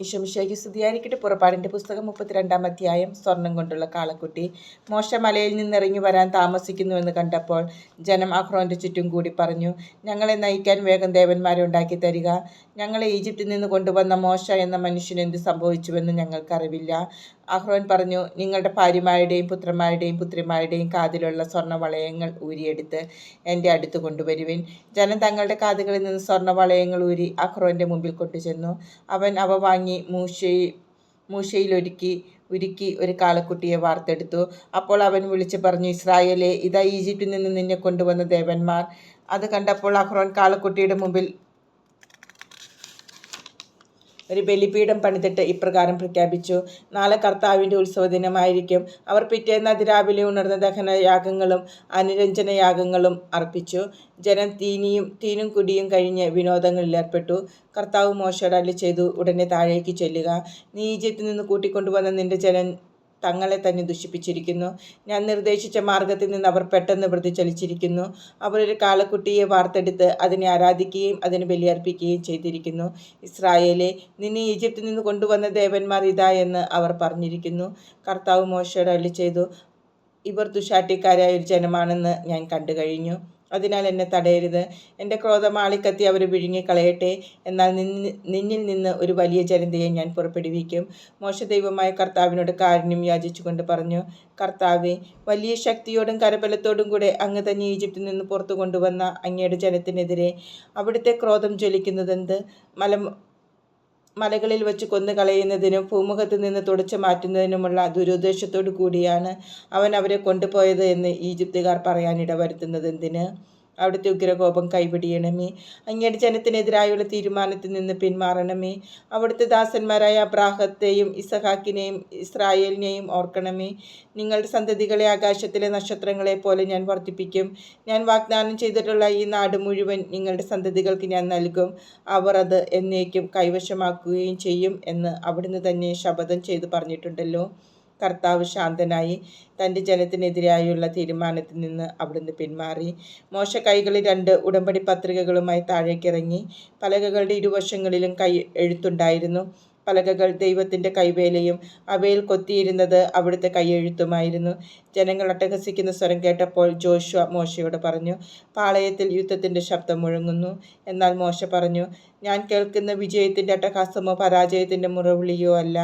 ഈശോമിശേഖി സ്തുതിയായിരിക്കട്ടെ പുറപ്പാടിന്റെ പുസ്തകം മുപ്പത്തിരണ്ടാം അധ്യായം സ്വർണം കൊണ്ടുള്ള കാളക്കുട്ടി. മോശ മലയിൽ നിന്നിറങ്ങി വരാൻ താമസിക്കുന്നുവെന്ന് കണ്ടപ്പോൾ ജനം അഹ്റോന്റെ ചുറ്റും കൂടി പറഞ്ഞു ഞങ്ങളെ നയിക്കാൻ വേഗം ദേവന്മാരെ ഉണ്ടാക്കി തരിക. ഞങ്ങളെ ഈജിപ്തിൽ നിന്ന് കൊണ്ടുവന്ന മോശ എന്ന മനുഷ്യന് എന്ത് സംഭവിച്ചുവെന്ന് ഞങ്ങൾക്കറിവില്ല അഹ്റോൻ പറഞ്ഞു നിങ്ങളുടെ ഭാര്യമാരുടെയും പുത്രന്മാരുടെയും പുത്രിമാരുടെയും കാതിലുള്ള സ്വർണവളയങ്ങൾ ഊരിയെടുത്ത് എന്റെ അടുത്ത് കൊണ്ടുവരുവിൻ ജനം തങ്ങളുടെ കാതുകളിൽ നിന്ന് സ്വർണവളയങ്ങൾ ഊരി അഹ്റോന്റെ മുമ്പിൽ കൊണ്ടുചെന്നു. അവൻ അവ വാങ്ങി മൂശയിൽ മൂശയിലൊരുക്കി ഉരുക്കി ഒരു കാളക്കുട്ടിയെ വാർത്തെടുത്തു. അപ്പോൾ അവൻ വിളിച്ചു പറഞ്ഞു ഇസ്രായേലെ ഇതാ ഈജിപ്തിൽ നിന്ന് നിന്നെ കൊണ്ടുവന്ന ദേവന്മാർ. അത് കണ്ടപ്പോൾ അഹ്റോൻ കാളക്കുട്ടിയുടെ മുമ്പിൽ ഒരു ബലിപീഠം പണിതിട്ട് ഇപ്രകാരം പ്രഖ്യാപിച്ചു. നാളെ കർത്താവിന്റെ ഉത്സവദിനമായിരിക്കും. അവർ പിറ്റേന്ന് അതിരാവിലെ ഉണർന്ന ദഹനയാഗങ്ങളും അനുരഞ്ജനയാഗങ്ങളും അർപ്പിച്ചു. ജനം തീനിയും തീനും കുടിയും കഴിഞ്ഞ് വിനോദങ്ങളിൽ ഏർപ്പെട്ടു. കർത്താവ് മോശയുടെ ചെയ്തു ഉടനെ താഴേക്ക് ചെല്ലുക. നീ ഈജിപ്തിൽ നിന്ന് കൂട്ടിക്കൊണ്ടുവന്ന നിന്റെ ജനം തങ്ങളെ തന്നെ ദുഷിപ്പിച്ചിരിക്കുന്നു. ഞാൻ നിർദ്ദേശിച്ച മാർഗത്തിൽ നിന്ന് അവർ പെട്ടെന്ന് പ്രതിചലിച്ചിരിക്കുന്നു അവർ ഒരു കാളക്കുട്ടിയെ വാർത്തെടുത്ത് അതിനെ ആരാധിക്കുകയും അതിന് ബലിയർപ്പിക്കുകയും ചെയ്തിരിക്കുന്നു. ഇസ്രായേലെ നിന്നെ ഈജിപ്തിൽ നിന്ന് കൊണ്ടുവന്ന ദേവന്മാർ ഇതാ എന്ന് അവർ പറഞ്ഞിരിക്കുന്നു. കർത്താവ് മോശയുടെ അള്ളി ചെയ്തു ഇവർ ദുശാട്ടിക്കാരായ ഒരു ജനമാണെന്ന് ഞാൻ കണ്ടു കഴിഞ്ഞു അതിനാൽ എന്നെ തടയരുത്. എന്റെ ക്രോധം ആളിക്കത്തി അവർ വിഴുങ്ങിക്കളയട്ടെ. എന്നാൽ നിന്നിൽ നിന്ന് ഒരു വലിയ ജനതയെ ഞാൻ പുറപ്പെടുവിക്കും. മോശ ദൈവമായ കർത്താവിനോട് കാരുണ്യം യാചിച്ചുകൊണ്ട് പറഞ്ഞു കർത്താവെ വലിയ ശക്തിയോടും കരബലത്തോടും കൂടെ അങ്ങ് തന്നെ ഈജിപ്തിൽ നിന്ന് പുറത്തു കൊണ്ടുവന്ന അങ്ങയുടെ ജനത്തിനെതിരെ അവിടുത്തെ ക്രോധം ജ്വലിക്കുന്നതെന്ത്? മല മലകളിൽ വെച്ച് കൊന്നുകളയുന്നതിനും ഭൂമുഖത്ത് നിന്ന് തുടച്ചു മാറ്റുന്നതിനുമുള്ള ദുരുദ്ദേശത്തോടു കൂടിയാണ് അവൻ അവരെ കൊണ്ടുപോയത് എന്ന് ഈജിപ്തുകാർ പറയാനിട വരുത്തുന്നത് എന്തിന്? അവിടുത്തെ ഉഗ്രകോപം കൈപിടിയണമേ. അങ്ങയുടെ ജനത്തിനെതിരായുള്ള തീരുമാനത്തിൽ നിന്ന് പിന്മാറണമേ. അവിടുത്തെ ദാസന്മാരായ അബ്രാഹത്തെയും ഇസഹാക്കിനെയും ഇസ്രായേലിനെയും ഓർക്കണമേ. നിങ്ങളുടെ സന്തതികളെ ആകാശത്തിലെ നക്ഷത്രങ്ങളെ പോലെ ഞാൻ വർദ്ധിപ്പിക്കും. ഞാൻ വാഗ്ദാനം ചെയ്തിട്ടുള്ള ഈ നാട് മുഴുവൻ നിങ്ങളുടെ സന്തതികൾക്ക് ഞാൻ നൽകും. അവർ അത് എന്നേക്കും കൈവശമാക്കുകയും ചെയ്യും എന്ന് അവിടുന്ന് തന്നെ ശപഥം ചെയ്തു പറഞ്ഞിട്ടുണ്ടല്ലോ. കർത്താവ് ശാന്തനായി തന്റെ ജനത്തിനെതിരായുള്ള തീരുമാനത്തിൽ നിന്ന് അവിടുന്ന് പിന്മാറി. മോശ കൈകളിൽ രണ്ട് ഉടമ്പടി പത്രികകളുമായി താഴേക്കിറങ്ങി. പലകകളുടെ ഇരുവശങ്ങളിലും കൈ എഴുത്തുണ്ടായിരുന്നു. പലകകൾ ദൈവത്തിന്റെ കൈവേലയും അവയിൽ കൊത്തിയിരുന്നത് അവിടുത്തെ കൈയെഴുത്തുമായിരുന്നു. ജനങ്ങൾ അട്ടഹസിക്കുന്ന സ്വരം കേട്ടപ്പോൾ ജോഷുവ മോശയോട് പറഞ്ഞു പാളയത്തിൽ യുദ്ധത്തിന്റെ ശബ്ദം മുഴങ്ങുന്നു. എന്നാൽ മോശ പറഞ്ഞു ഞാൻ കേൾക്കുന്ന വിജയത്തിന്റെ അട്ടഹാസമോ പരാജയത്തിന്റെ മുറവിളിയോ അല്ല.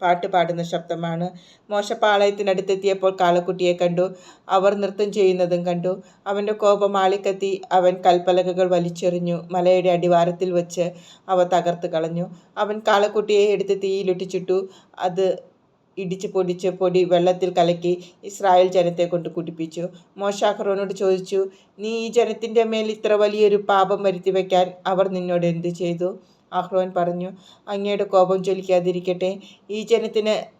പാട്ട് പാടുന്ന ശബ്ദമാണ്. മോശപ്പാളയത്തിനടുത്തെത്തിയപ്പോൾ കാളക്കുട്ടിയെ കണ്ടു. അവർ നൃത്തം ചെയ്യുന്നതും കണ്ടു. അവന്റെ കോപം ആളിക്കത്തി അവൻ കൽപ്പലകകൾ വലിച്ചെറിഞ്ഞു. മലയുടെ അടിവാരത്തിൽ വച്ച് അവ തകർത്ത് കളഞ്ഞു. അവൻ കാളക്കുട്ടിയെ എടുത്ത് തീയിലിട്ടിച്ചിട്ടു. അത് ഇടിച്ച് പൊടിച്ച് പൊടി വെള്ളത്തിൽ കലക്കി ഇസ്രായേൽ ജനത്തെ കൊണ്ട് കുടിപ്പിച്ചു. മോശാഖറോനോട് ചോദിച്ചു നീ ഈ ജനത്തിന്റെ മേൽ ഇത്ര വലിയൊരു പാപം വരുത്തി വയ്ക്കാൻ അവർ നിന്നോട് എന്ത് ചെയ്തു? അഹ്റോൻ പറഞ്ഞു അങ്ങയുടെ കോപം ജ്വലിക്കാതിരിക്കട്ടെ. ഈ ജനത്തിന്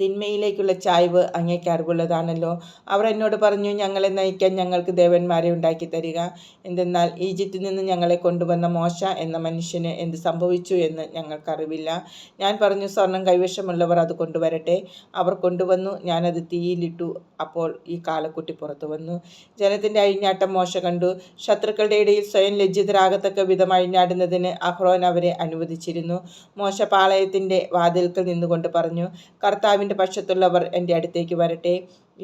തിന്മയിലേക്കുള്ള ചായ്വ് അങ്ങേക്ക് അറിവുള്ളതാണല്ലോ. അവർ എന്നോട് പറഞ്ഞു ഞങ്ങളെ നയിക്കാൻ ഞങ്ങൾക്ക് ദേവന്മാരെ ഉണ്ടാക്കി തരിക. എന്തെന്നാൽ ഈജിപ്തിൽ നിന്ന് ഞങ്ങളെ കൊണ്ടുവന്ന മോശ എന്ന മനുഷ്യന് എന്ത് സംഭവിച്ചു എന്ന് ഞങ്ങൾക്കറിവില്ല. ഞാൻ പറഞ്ഞു സ്വർണം കൈവശമുള്ളവർ അത് കൊണ്ടുവരട്ടെ. അവർ കൊണ്ടുവന്നു ഞാനത് തീയിലിട്ടു. അപ്പോൾ ഈ കാലക്കുട്ടി പുറത്തു വന്നു. ജനത്തിന്റെ അഴിഞ്ഞാട്ടം മോശ കണ്ടു. ശത്രുക്കളുടെ ഇടയിൽ സ്വയം ലജ്ജിതരാകത്തക്ക വിധം അഴിഞ്ഞാടുന്നതിന് അഹ്റോൻ അവരെ അനുവദിച്ചിരുന്നു. മോശ പാളയത്തിന്റെ വാതിൽക്കൽ നിന്നുകൊണ്ട് പറഞ്ഞു കർത്താവിന്റെ കർത്താവിന്റെ പക്ഷത്തുള്ളവർ എന്റെ അടുത്തേക്ക് വരട്ടെ.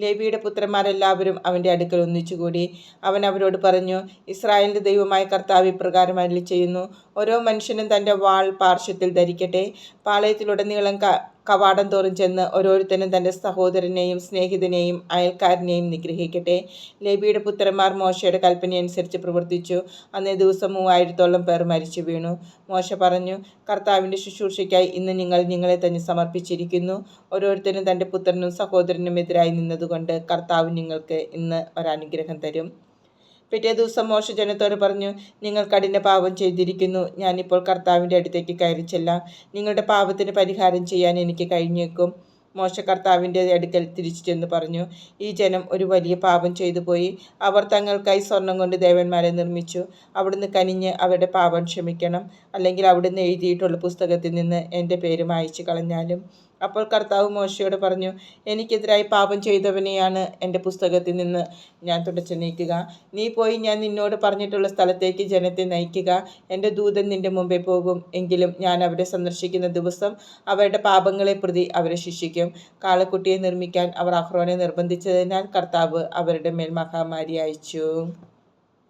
ലേബിയുടെ പുത്രന്മാരെല്ലാവരും അവന്റെ അടുക്കൽ ഒന്നിച്ചുകൂടി. അവൻ അവരോട് പറഞ്ഞു ഇസ്രായേലിന്റെ ദൈവമായ കർത്താവ് ഇപ്രകാരം അരളി ചെയ്യുന്നു ഓരോ മനുഷ്യനും തന്റെ വാൾ പാർശ്വത്തിൽ ധരിക്കട്ടെ. പാളയത്തിലുടനീളം കവാടം തോറും ചെന്ന് ഓരോരുത്തരും തന്റെ സഹോദരനെയും സ്നേഹിതനെയും അയൽക്കാരനെയും നിഗ്രഹിക്കട്ടെ. ലേബിയുടെ പുത്രന്മാർ മോശയുടെ കൽപ്പനയനുസരിച്ച് പ്രവർത്തിച്ചു. അന്നേ ദിവസം മൂവായിരത്തോളം പേർ മരിച്ചു വീണു. മോശ പറഞ്ഞു കർത്താവിന്റെ ശുശ്രൂഷയ്ക്കായി ഇന്ന് നിങ്ങൾ നിങ്ങളെ തന്നെ സമർപ്പിച്ചിരിക്കുന്നു. ഓരോരുത്തരും തന്റെ പുത്രനും സഹോദരനും എതിരായി നിന്നതുകൊണ്ട് കർത്താവ് നിങ്ങൾക്ക് ഇന്ന് ഒരനുഗ്രഹം തരും. പിറ്റേ ദിവസം മോശ ജനത്തോട് പറഞ്ഞു നിങ്ങൾ കഠിന പാപം ചെയ്തിരിക്കുന്നു. ഞാനിപ്പോൾ കർത്താവിന്റെ അടുത്തേക്ക് കയറി ചെല്ലാം. നിങ്ങളുടെ പാപത്തിന് പരിഹാരം ചെയ്യാൻ എനിക്ക് കഴിഞ്ഞേക്കും. മോശ കർത്താവിന്റെ അടുക്കൽ തിരിച്ചു ചെന്ന് പറഞ്ഞു ഈ ജനം ഒരു വലിയ പാപം ചെയ്തു പോയി. അവർ തങ്ങൾക്കായി സ്വർണം കൊണ്ട് ദേവന്മാരെ നിർമ്മിച്ചു. അവിടുന്ന് കനിഞ്ഞ് അവരുടെ പാപം ക്ഷമിക്കണം. അല്ലെങ്കിൽ അവിടുന്ന് എഴുതിയിട്ടുള്ള പുസ്തകത്തിൽ നിന്ന് എന്റെ പേര് മായച്ചു കളഞ്ഞാലും അപ്പോൾ കർത്താവ് മോശയോട് പറഞ്ഞു എനിക്കെതിരായി പാപം ചെയ്തവനെയാണ് എന്റെ പുസ്തകത്തിൽ നിന്ന് ഞാൻ തുടച്ചു നീക്കുക. നീ പോയി ഞാൻ നിന്നോട് പറഞ്ഞിട്ടുള്ള സ്ഥലത്തേക്ക് ജനത്തെ നയിക്കുക. എന്റെ ദൂതൻ നിന്റെ മുമ്പേ പോകും. എങ്കിലും ഞാൻ അവരെ സന്ദർശിക്കുന്ന ദിവസം അവരുടെ പാപങ്ങളെ പ്രതി അവരെ ശിക്ഷിക്കും. കാളക്കുട്ടിയെ നിർമ്മിക്കാൻ അവർ അഹ്റോനെ നിർബന്ധിച്ചതിനാൽ കർത്താവ് അവരുടെ മേൽ മഹാമാരി അയച്ചു.